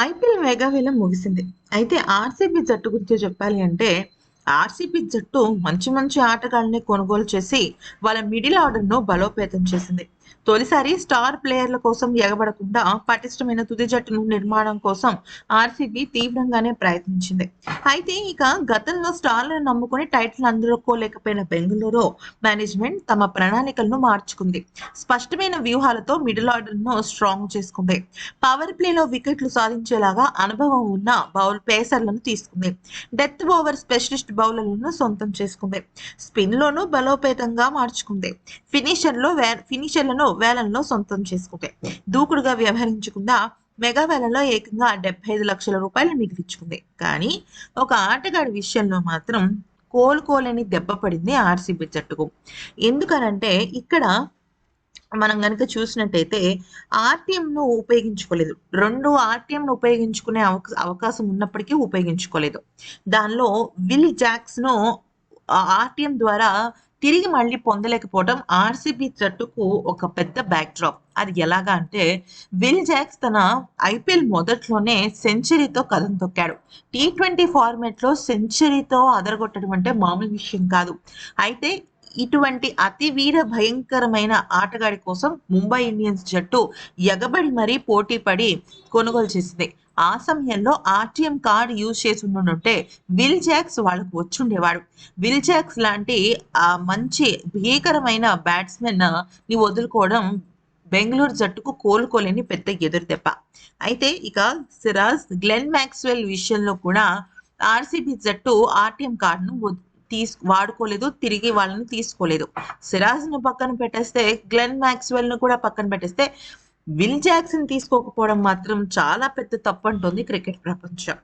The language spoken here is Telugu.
ఐపీఎల్ మెగావేలం ముగిసింది. అయితే ఆర్సీబీ జట్టు గురించి చెప్పాలి అంటే ఆర్సీబీ జట్టు మంచి మంచి ఆటగాళ్ళని కొనుగోలు చేసి వాళ్ళ మిడిల్ ఆర్డర్ను బలోపేతం చేసింది. తొలిసారి స్టార్ ప్లేయర్ల కోసం ఎగబడకుండా పటిష్టమైన తుది జట్టును నిర్మాణం కోసం ఆర్సీబీ తీవ్రంగానే ప్రయత్నించింది. అయితే ఇక గతంలో స్టార్లను నమ్ముకుని టైటిల్ అందుకోలేకపోయిన బెంగళూరు మేనేజ్మెంట్ తమ ప్రణాళికలను మార్చుకుంది. స్పష్టమైన వ్యూహాలతో మిడిల్ ఆర్డర్ను స్ట్రాంగ్ చేసుకుంది. పవర్ ప్లేలో వికెట్లు సాధించేలాగా అనుభవం ఉన్న బౌల్ పేసర్లను తీసుకుంది. డెత్ ఓవర్ స్పెషలిస్ట్ బౌలర్లను సొంతం చేసుకుంది. స్పిన్లోనూ బలోపేతంగా మార్చుకుంది. ఫినిషర్లో వే ఫినిషర్లను వేలంలో సొంతం చేసుకుంది దూకుడుగా వ్యవహరించకుండా మెగా వేలంలో ఏకంగా డెబ్బై ఐదు లక్షల రూపాయలు మిగిలించుకుంది. కానీ ఒక ఆటగాడి విషయంలో మాత్రం కోలుకోలేని దెబ్బ పడింది ఆర్సీబీ జట్టుకు. ఎందుకనంటే ఇక్కడ మనం కనుక చూసినట్టయితే ఆర్టీఎంను ఉపయోగించుకోలేదు. రెండు ఆర్టీఎంను ఉపయోగించుకునే అవకా అవకాశం ఉన్నప్పటికీ ఉపయోగించుకోలేదు. దానిలో విల్ జాక్స్ను ఆర్టీఎం ద్వారా తిరిగి మళ్ళీ పొందలేకపోవడం ఆర్సీబీ జట్టుకు ఒక పెద్ద బ్యాక్ డ్రాప్ అది ఎలాగా అంటే విల్ జాక్స్ తన ఐపీఎల్ మొదట్లోనే సెంచరీతో కథం తొక్కాడు. టీ ట్వంటీ ఫార్మాట్లో సెంచరీతో అదరగొట్టడం అంటే మామూలు విషయం కాదు. అయితే ఇటువంటి అతి వీర భయంకరమైన ఆటగాడి కోసం ముంబై ఇండియన్స్ జట్టు ఎగబడి మరీ పోటీ పడి కొనుగోలు చేసింది. ఆ సమయంలో ఆర్టీఎం కార్డ్ యూజ్ చేసి ఉండుంటే విల్ జాక్స్ వాళ్ళకు వచ్చుండేవాడు విల్ జాక్స్ లాంటి ఆ మంచి భీకరమైన బ్యాట్స్మెన్ని వదులుకోవడం బెంగళూరు జట్టుకు కోలుకోలేని పెద్ద ఎదురుదెబ్బ. అయితే ఇక సిరాజ్ గ్లెన్ మ్యాక్స్వెల్ విషయంలో కూడా ఆర్సీబీ జట్టు ఆర్టీఎం కార్డును తీసు వాడుకోలేదు తిరిగి వాళ్ళని తీసుకోలేదు. సిరాజ్ను పక్కన పెట్టేస్తే గ్లెన్ మ్యాక్స్వెల్ను కూడా పక్కన పెట్టేస్తే విల్ జాక్సన్ తీసుకోకపోవడం మాత్రం చాలా పెద్ద తప్పు అంటుంది క్రికెట్ ప్రపంచం.